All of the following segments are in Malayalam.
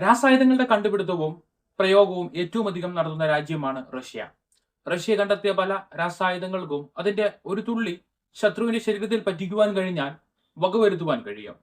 രാസായുധങ്ങളുടെ കണ്ടുപിടുത്തവും പ്രയോഗവും ഏറ്റവും അധികം നടത്തുന്ന രാജ്യമാണ് റഷ്യ. റഷ്യ കണ്ടെത്തിയ പല രാസായുധങ്ങൾക്കും അതിന്റെ ഒരു തുള്ളി ശത്രുവിന്റെ ശരീരത്തിൽ പറ്റിക്കുവാൻ കഴിഞ്ഞാൽ വകവരുത്തുവാൻ കഴിയും.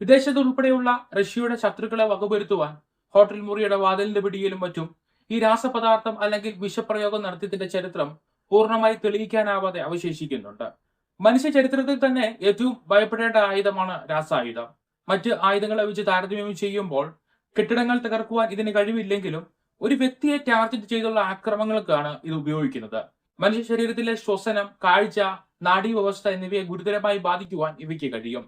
വിദേശത്ത് ഉൾപ്പെടെയുള്ള റഷ്യയുടെ ശത്രുക്കളെ വകവരുത്തുവാൻ ഹോട്ടൽ മുറിയുടെ വാതിലിന്റെ പിടിയിലും മറ്റും ഈ രാസപദാർത്ഥം അല്ലെങ്കിൽ വിഷപ്രയോഗം നടത്തിയതിന്റെ ചരിത്രം പൂർണമായി തെളിയിക്കാനാവാതെ അവശേഷിക്കുന്നുണ്ട്. മനുഷ്യ ചരിത്രത്തിൽ തന്നെ ഏറ്റവും ഭയപ്പെടേണ്ട ആയുധമാണ് രാസായുധം. മറ്റ് ആയുധങ്ങളെ വെച്ച് താരതമ്യം ചെയ്യുമ്പോൾ കെട്ടിടങ്ങൾ തകർക്കുവാൻ ഇതിന് കഴിവില്ലെങ്കിലും ഒരു വ്യക്തിയെ ടാർഗറ്റ് ചെയ്തുള്ള ആക്രമണങ്ങൾക്കാണ് ഇത് ഉപയോഗിക്കുന്നത്. മനുഷ്യ ശരീരത്തിലെ ശ്വസനം കാഴ്ച നാഡീവ്യവസ്ഥ എന്നിവയെ ഗുരുതരമായി ബാധിക്കുവാൻ ഇവയ്ക്ക് കഴിയും.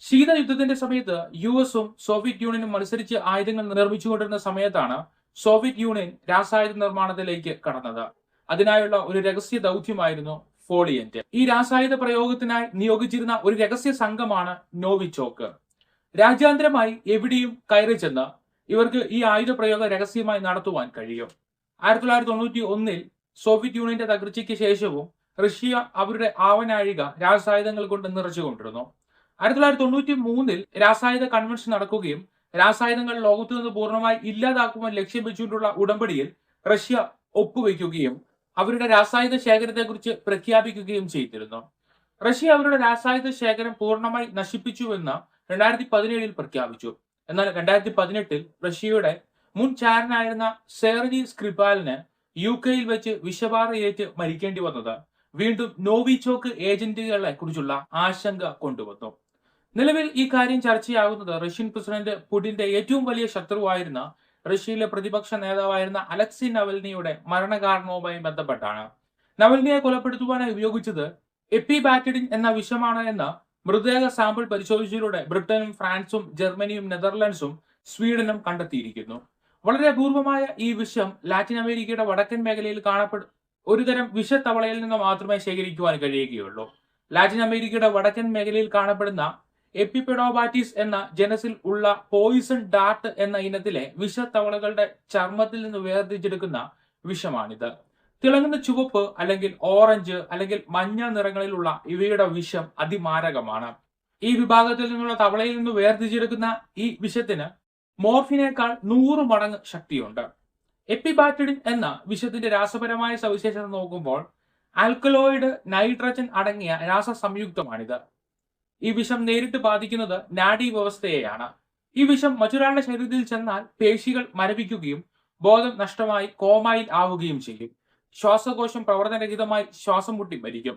ശീതയുദ്ധത്തിന്റെ സമയത്ത് യു എസും സോവിയറ്റ് യൂണിയനും മത്സരിച്ച് ആയുധങ്ങൾ നിർമ്മിച്ചുകൊണ്ടിരുന്ന സമയത്താണ് സോവിയറ്റ് യൂണിയൻ രാസായുധ നിർമ്മാണത്തിലേക്ക് കടന്നത്. അതിനായുള്ള ഒരു രഹസ്യ ദൗത്യമായിരുന്നു ഫോളിയന്റ്. ഈ രാസായുധ പ്രയോഗത്തിനായി നിയോഗിച്ചിരുന്ന ഒരു രഹസ്യ സംഘമാണ് നോവിച്ചോക്ക്. രാജ്യാന്തരമായി എവിടെയും കയറി ചെന്ന് ഇവർക്ക് ഈ ആയുധ പ്രയോഗം രഹസ്യമായി നടത്തുവാൻ കഴിയും. ആയിരത്തി തൊള്ളായിരത്തി തൊണ്ണൂറ്റി ഒന്നിൽ സോവിയറ്റ് യൂണിയന്റെ തകർച്ചയ്ക്ക് ശേഷവും റഷ്യ അവരുടെ ആവനാഴിക രാസായുധങ്ങൾ കൊണ്ട് നിറച്ചുകൊണ്ടിരുന്നു. ആയിരത്തി തൊള്ളായിരത്തി തൊണ്ണൂറ്റി മൂന്നിൽ രാസായുധ കൺവെൻഷൻ നടക്കുകയും രാസായുധങ്ങൾ ലോകത്തു നിന്ന് പൂർണമായി ഇല്ലാതാക്കുവാൻ ലക്ഷ്യം വെച്ചുകൊണ്ടുള്ള ഉടമ്പടിയിൽ റഷ്യ ഒപ്പുവെക്കുകയും അവരുടെ രാസായുധ ശേഖരത്തെക്കുറിച്ച് പ്രഖ്യാപിക്കുകയും ചെയ്തിരുന്നു. റഷ്യ അവരുടെ രാസായുധ ശേഖരം പൂർണമായി നശിപ്പിച്ചുവെന്ന് രണ്ടായിരത്തി പതിനേഴിൽ പ്രഖ്യാപിച്ചു. എന്നാൽ രണ്ടായിരത്തി പതിനെട്ടിൽ റഷ്യയുടെ മുൻ ചാരനായിരുന്ന സെർജി സ്ക്രിപാലിന് യു കെയിൽ വെച്ച് വിഷബാധയേറ്റ് മരിക്കേണ്ടി വന്നത് വീണ്ടും നോവിച്ചോക്ക് ഏജന്റുകളെ കുറിച്ചുള്ള ആശങ്ക കൊണ്ടുവന്നു. നിലവിൽ ഈ കാര്യം ചർച്ചയാകുന്നത് റഷ്യൻ പ്രസിഡന്റ് പുടിന്റെ ഏറ്റവും വലിയ ശത്രുവായിരുന്ന റഷ്യയിലെ പ്രതിപക്ഷ നേതാവായിരുന്ന അലക്സി നവൽനിയുടെ മരണകാരണവുമായി ബന്ധപ്പെട്ടാണ്. നവൽനിയെ കൊലപ്പെടുത്തുവാനായി ഉപയോഗിച്ചത് എപ്പിബാറ്റിഡിൻ എന്ന വിഷമാണ് എന്ന് മൃതദേഹ സാമ്പിൾ പരിശോധിച്ചതിലൂടെ ബ്രിട്ടനും ഫ്രാൻസും ജർമ്മനിയും നെതർലൻഡ്സും സ്വീഡനും കണ്ടെത്തിയിരിക്കുന്നു. വളരെ അപൂർവമായ ഈ വിഷം ലാറ്റിൻ അമേരിക്കയുടെ വടക്കൻ മേഖലയിൽ കാണപ്പെടും ഒരുതരം വിഷത്തവളയിൽ നിന്ന് മാത്രമേ ശേഖരിക്കുവാൻ കഴിയുകയുള്ളൂ. ലാറ്റിൻ അമേരിക്കയുടെ വടക്കൻ മേഖലയിൽ കാണപ്പെടുന്ന എപ്പിപെഡോബാറ്റിസ് എന്ന ജനസിൽ ഉള്ള പോയിസൺ ഡാർട്ട് എന്ന ഇനത്തിലെ വിഷത്തവളകളുടെ ചർമ്മത്തിൽ നിന്ന് വേർതിരിച്ചെടുക്കുന്ന വിഷമാണിത്. തിളങ്ങുന്ന ചുവപ്പ് അല്ലെങ്കിൽ ഓറഞ്ച് അല്ലെങ്കിൽ മഞ്ഞ നിറങ്ങളിലുള്ള ഇവയുടെ വിഷം അതിമാരകമാണ്. ഈ വിഭാഗത്തിൽ നിന്നുള്ള തവളയിൽ നിന്ന് വേർതിരിച്ചെടുക്കുന്ന ഈ വിഷത്തിന് മോർഫിനേക്കാൾ നൂറ് മടങ്ങ് ശക്തിയുണ്ട്. എപ്പിബാറ്റിഡിൻ എന്ന വിഷത്തിന്റെ രാസപരമായ സവിശേഷത നോക്കുമ്പോൾ ആൽക്കലോയിഡ് നൈട്രജൻ അടങ്ങിയ രാസ സംയുക്തമാണിത് ഈ വിഷം നേരിട്ട് ബാധിക്കുന്നത് നാഡി വ്യവസ്ഥയെയാണ്. ഈ വിഷം മറ്റൊരാളുടെ ശരീരത്തിൽ ചെന്നാൽ പേശികൾ മരവിക്കുകയും ബോധം നഷ്ടമായി കോമായിൽ ആവുകയും ചെയ്യും. ശ്വാസകോശം പ്രവർത്തനരഹിതമായി ശ്വാസം മുട്ടി മരിക്കും.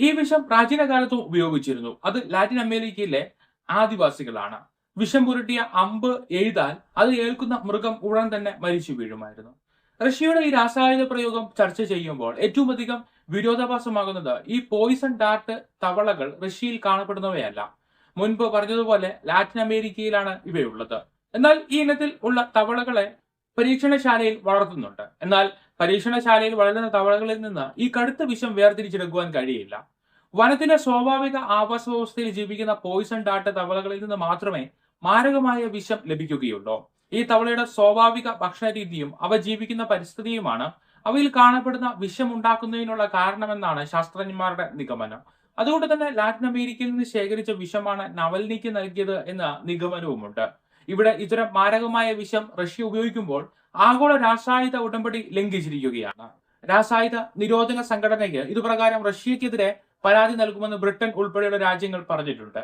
ഈ വിഷം പ്രാചീന കാലത്തും ഉപയോഗിച്ചിരുന്നു. അത് ലാറ്റിൻ അമേരിക്കയിലെ ആദിവാസികളാണ്. വിഷം പുരട്ടിയ അമ്പ് എഴുതാൽ അത് ഏൽക്കുന്ന മൃഗം ഉടൻ തന്നെ മരിച്ചു വീഴുമായിരുന്നു. റഷ്യയുടെ ഈ രാസായുധ പ്രയോഗം ചർച്ച ചെയ്യുമ്പോൾ ഏറ്റവും അധികം വിരോധാഭാസമാകുന്നത് ഈ പോയിസൺ ഡാർട്ട് തവളകൾ റഷ്യയിൽ കാണപ്പെടുന്നവയല്ല. മുൻപ് പറഞ്ഞതുപോലെ ലാറ്റിൻ അമേരിക്കയിലാണ് ഇവയുള്ളത്. എന്നാൽ ഈ ഇനത്തിൽ ഉള്ള തവളകളെ പരീക്ഷണശാലയിൽ വളർത്തുന്നുണ്ട്. എന്നാൽ പരീക്ഷണശാലയിൽ വളരുന്ന തവളകളിൽ നിന്ന് ഈ കടുത്ത വിഷം വേർതിരിച്ചെടുക്കുവാൻ കഴിയില്ല. വനത്തിന്റെ സ്വാഭാവിക ആവാസ വ്യവസ്ഥയിൽ ജീവിക്കുന്ന പോയിസൺ ഡാട്ട തവളകളിൽ നിന്ന് മാത്രമേ മാരകമായ വിഷം ലഭിക്കുകയുള്ളൂ. ഈ തവളയുടെ സ്വാഭാവിക ഭക്ഷണ രീതിയും അവ ജീവിക്കുന്ന പരിസ്ഥിതിയുമാണ് അവയിൽ കാണപ്പെടുന്ന വിഷം ഉണ്ടാക്കുന്നതിനുള്ള കാരണമെന്നാണ് ശാസ്ത്രജ്ഞന്മാരുടെ നിഗമനം. അതുകൊണ്ട് തന്നെ ലാറ്റിൻ അമേരിക്കയിൽ നിന്ന് ശേഖരിച്ച വിഷമാണ് നവൽനിക്ക് നൽകിയത് എന്ന നിഗമനവുമുണ്ട്. ഇവിടെ ഇത്തരം മാരകമായ വിഷം റഷ്യ ഉപയോഗിക്കുമ്പോൾ ആഗോള രാസായുധ ഉടമ്പടി ലംഘിച്ചിരിക്കുകയാണ്. രാസായുധ നിരോധന സംഘടനയ്ക്ക് ഇതുപ്രകാരം റഷ്യക്കെതിരെ പരാതി നൽകുമെന്ന് ബ്രിട്ടൻ ഉൾപ്പെടെയുള്ള രാജ്യങ്ങൾ പറഞ്ഞിട്ടുണ്ട്.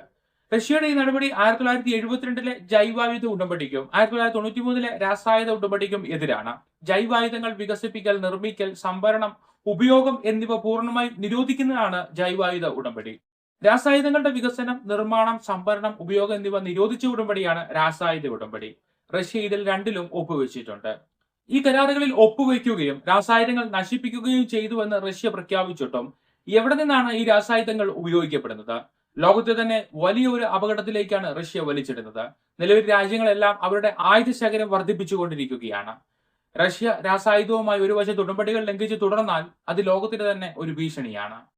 റഷ്യയുടെ ഈ നടപടി ആയിരത്തി തൊള്ളായിരത്തി എഴുപത്തിരണ്ടിലെ ജൈവായുധ ഉടമ്പടിക്കും ആയിരത്തി തൊള്ളായിരത്തി തൊണ്ണൂറ്റി മൂന്നിലെ രാസായുധ ഉടമ്പടിക്കും എതിരാണ്. ജൈവായുധങ്ങൾ വികസിപ്പിക്കൽ നിർമ്മിക്കൽ സംഭരണം ഉപയോഗം എന്നിവ പൂർണമായും നിരോധിക്കുന്നതാണ് ജൈവായുധ ഉടമ്പടി. രാസായുധങ്ങളുടെ വികസനം നിർമ്മാണം സംഭരണം ഉപയോഗം എന്നിവ നിരോധിച്ച ഉടമ്പടിയാണ് രാസായുധ ഉടമ്പടി. റഷ്യ ഇതിൽ രണ്ടിലും ഒപ്പുവെച്ചിട്ടുണ്ട്. ഈ കരാറുകളിൽ ഒപ്പുവെക്കുകയും രാസായുധങ്ങൾ നശിപ്പിക്കുകയും ചെയ്തുവെന്ന് റഷ്യ പ്രഖ്യാപിച്ചിട്ടും എവിടെ നിന്നാണ് ഈ രാസായുധങ്ങൾ ഉപയോഗിക്കപ്പെടുന്നത്? ലോകത്തെ തന്നെ വലിയൊരു അപകടത്തിലേക്കാണ് റഷ്യ വലിച്ചിടുന്നത്. നിലവിൽ രാജ്യങ്ങളെല്ലാം അവരുടെ ആയുധ ശേഖരം വർദ്ധിപ്പിച്ചുകൊണ്ടിരിക്കുകയാണ്. റഷ്യ രാസായുധവുമായി ഒരു വശത്ത് ഉടമ്പടികൾ ലംഘിച്ച് തുടർന്നാൽ അത് ലോകത്തിന് തന്നെ ഒരു ഭീഷണിയാണ്.